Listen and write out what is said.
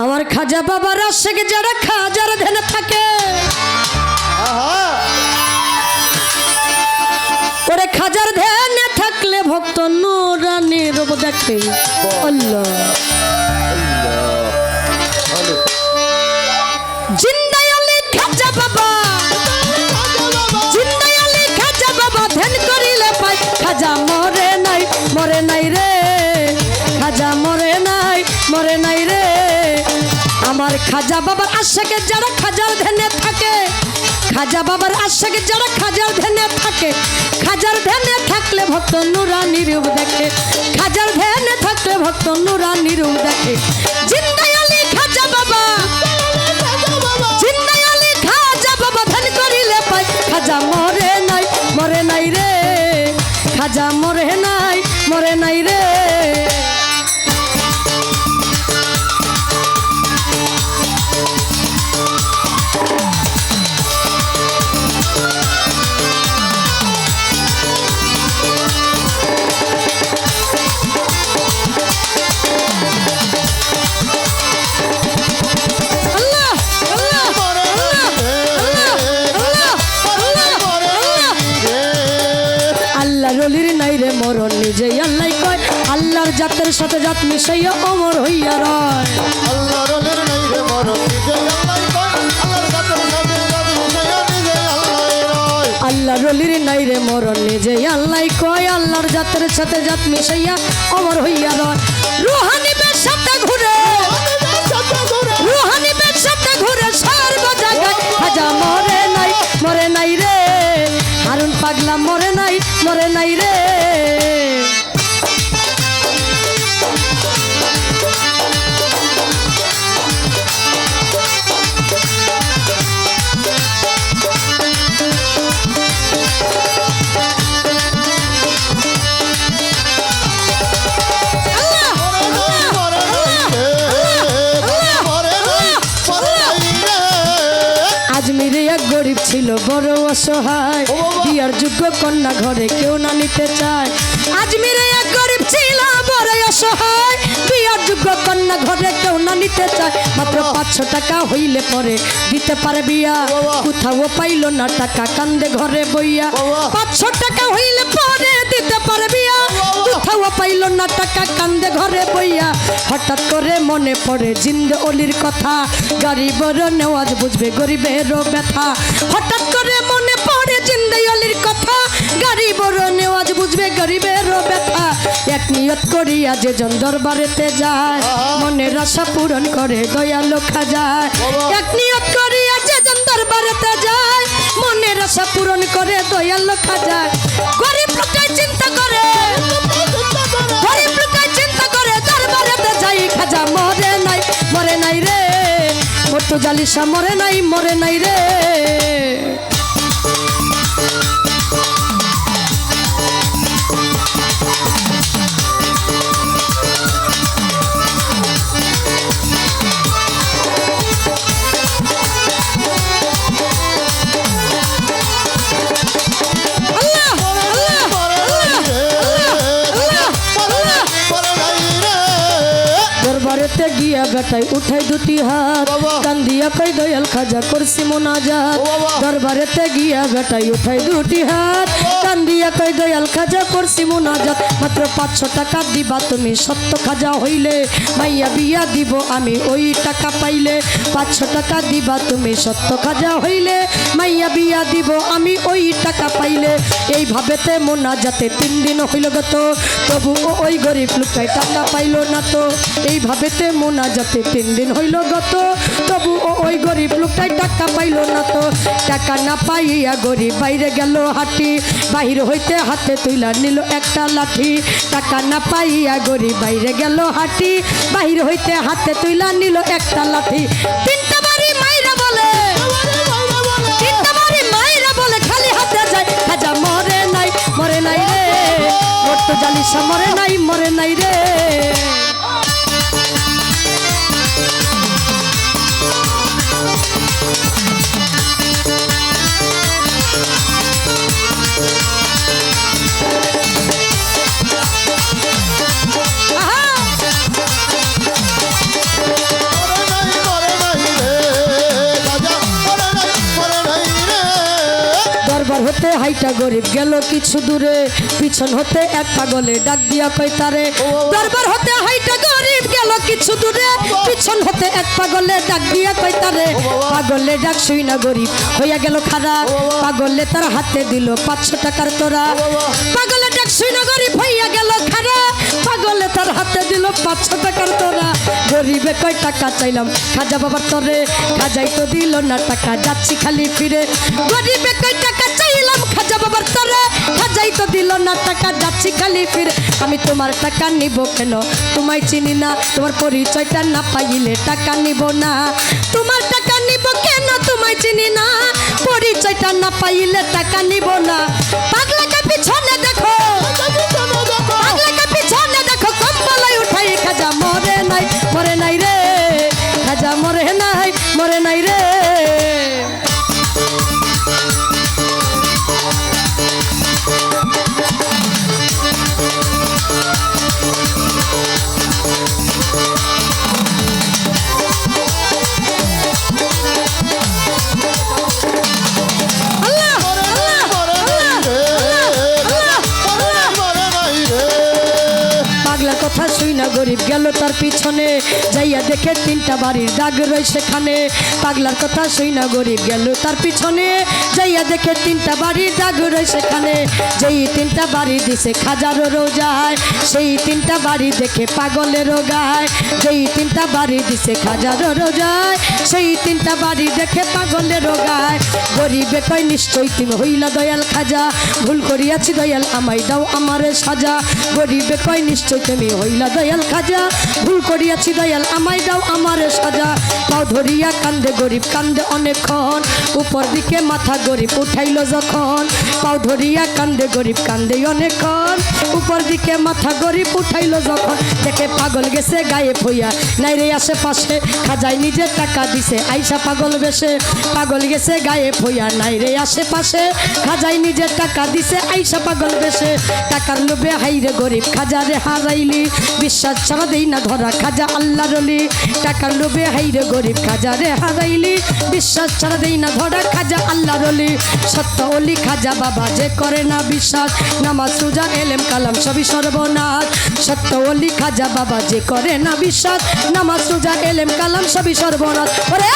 আমার খাজা বাবার আশেকে যারা খাজার ধ্যানে থাকে। ওরে খাজার ধ্যানে থাকলে ভক্ত নুরানি রূপ দেখে। জিন্দাই খাজা বাবা। খাজা বাবা ধ্যান খাজা মরে নাই মরে নাই রে। খাজা মরে নাই মরে নাই রে। আমার খাজা বাবার আশাকে যারা খাজার ধ্যানে থাকে, খাজা বাবার আশাকে যারা খাজার ধ্যানে থাকে, খাজার ধ্যানে থাকলে ভক্ত নুরানি রূপ দেখে, খাজার ধ্যানে থাকলে ভক্ত নুরানি রূপ দেখে। জিন্দাই আলী খাজা বাবা আল্লাহ রলির নাই রে মরণ নিজেই আল্লাহ কয়। আল্লাহর জাতের সাথে জাত মিশাইয়া অমর হইয়া রয়। নাই রে মরণ নিজে আল্লাহ কয়। আল্লাহর কাছে সাথে সাথে মিশাইয়া নিজে আল্লাহ রয়। আল্লাহ রলির নাই রে মরণ নিজেই আল্লাহ কয়। আল্লাহর জাতের সাথে জাত মিশাইয়া অমর হইয়া রয়। রুহানি সাথে ঘুরে ছিল বড় অসহায়। বিয়ার যোগ্য কন্যা ঘরে কেউ না নিতে চায়। আজমিরে এক গরিব ছিল বড় অসহায়। বিয়ার যোগ্য কন্যা ঘরে কেউ না নিতে চায়। মাত্র পাঁচশো টাকা হইলে পরে দিতে পারে বিয়া। কোথাও পাইল না টাকা কান্দে ঘরে বইয়া। পাঁচশো টাকা হইলে পরে দিতে পারে বাবা। কোথাও পাইলো না, টাকা কান্দে ঘরে বইয়া। হঠাৎ করে মনে পড়ে জিন্দে অলির কথা। গরিবর নেওয়াজ বুঝবে গরিবেরও ব্যথা। হঠাৎ করে মনে পড়ে জিন্দে অলির কথা। গরিবর নেওয়াজ বুঝবে গরিবেরও ব্যথা। এক নিয়ত করিয়া যে জন দরবারেতে যায়। মনের আশা পূরণ করে দয়ালু খাজায়। এক নিয়ত করিয়া যে জন দরবারেতে যায়। মনের আশা পূরণ করে দয়ালু খাজায় জালিসা মরে নাই মরে নাই রে। গিয়া বেটাই উঠাই দুটি হাত। কান্দিয়া কই দয়াল খাজা করছি মোনাজাত দরবারে তে দরবারেতে গিয়া বেটাই উঠাই দুটি হাত কান্দিয়া কই দয়াল খাজা করছি মোনাজাত মাত্র পাঁচশো টাকা দিবা তুমি সত্য খাজা হইলে মাইয়া বিয়া দিব আমি ওই টাকা পাইলে। পাঁচশো টাকা দিবা তুমি সত্য খাজা হইলে মাইয়া বিয়া দিব, আমি ওই টাকা পাইলে এইভাবেতে মোনাজাতে তিন দিন হইল গত তবু ওই গরিব লোকটাই টাকা পাইলো না তো। এইভাবেতে মোনাজাতে তিন দিন হইল গত তবু ওই গরিব লোকটাই টাকা পাইলো না তো। টাকা না পাইয়া গরিব বাইরে গেল হাঁটি, বাহির হইতে হাতে তুইলা নিল একটা লাঠি। টাকা না পাইয়া গরিব বাইরে গেল হাঁটি, বাহির হইতে হাতে তুইলা নিল একটা লাঠি। তিনটা মোট্ট জালিসা মরে নাই মরে নাই রে। হাইটা গরিব গেল কিছু দূরে। পিছন হতে এক পাগলে ডাক দিয়া কই তারে দরবার হতে হাইটা গরিব গেল কিছু দূরে। পিছন হতে এক পাগলে ডাক দিয়া কই তারে পাগলে ডাক শুই না গরিব। হইয়া গেল খারা পাগলে তার হাতে দিল পাঁচশো টাকার তোরা পাগলে ডাক শুই না গরিব হইয়া গেল খারা পাগলে তার হাতে দিল পাঁচশো টাকার তোরা গরিবে কয় টাকা চাইলাম খাজা বাবার তরে। খাজাই তো দিল না টাকা যাচ্ছি খালি ফিরে। গরিবে কয় টাকা চাইলাম খাজা বাবার তরে খাজাই তো দিল না টাকা, যাচ্ছি খালি ফির। আমি তোমার টাকা নিব কেন? তোমায় চিনি না, তোমার পরিচয়টা না পাইলে টাকা নিব না। তোমার টাকা নিব কেন? তোমায় চিনি না, পরিচয়টা না পাইলে টাকা নিব না। না গরিব গেল তার পিছনে, যাইয়া দেখে তিনটা বাড়ির দাগ রয় সেখানে। পাগলার কথা শুই না, গরিব গেল তার পিছনে, যাইয়া দেখে তিনটা বাড়ির দাগ রয় সেখানে। যেই তিনটা বাড়ি দিছে খাজারও রোজায়, সেই তিনটা বাড়ি দেখে পাগলের রোগায় যেই তিনটা বাড়ি দিছে খাজারও রোজায়, সেই তিনটা বাড়ি দেখে পাগলের রোগায় গরিবে কয় নিশ্চয় তুমি হইলা দয়াল খাজা, ভুল করিয়াছি দয়াল, আমায় দাও আমারে সাজা। গরিবে কয় নিশ্চয় তুমি হইলা দয়াল খাজা, ভুল করিয়াছি দয়াল, আমায় দাও আমারে সাজা। পাও ধরিয়া কান্দে গরিব, কান্দে অনেকক্ষণ। উপর দিকে মাথা গরিব উঠাইল যখন। পাও ধরিয়া কান্দে গরিব, কান্দে অনেকক্ষণ। উপর দিকে মাথা গরিব উঠাইল যখন। দেখে পাগল গেছে গায়ে ভইয়া নাই রে আশেপাশে, খাজাই নিজে টাকা দিছে। আইসা পাগল বেশে, পাগল গেছে গায়ে ভইয়া নাই রে আশেপাশে, খাজাই নিজে টাকা দিছে। আইসা পাগল বেশে, টাকার লোভে হাইরে গরিব, খাজারে হারাইলি। বিশ্বাস ছাড়া দেই না ধরা খাজা আল্লাহ রলি টাকার লোভে হাইরে গরিব খাজা রে হারাইলি। বিশ্বাস ছাড়া দেই না ধরা খাজা আল্লাহ রলি সত্য অলি খাজা বাবা যে করে না বিশ্বাস। নামাজ সুজা এলেম, কালাম সবই সর্বনাশ। সত্য অলি খাজা বাবা যে করে না বিশ্বাস। নামাজ সুজা এলেম, কালাম সবই সর্বনাশ। ওরে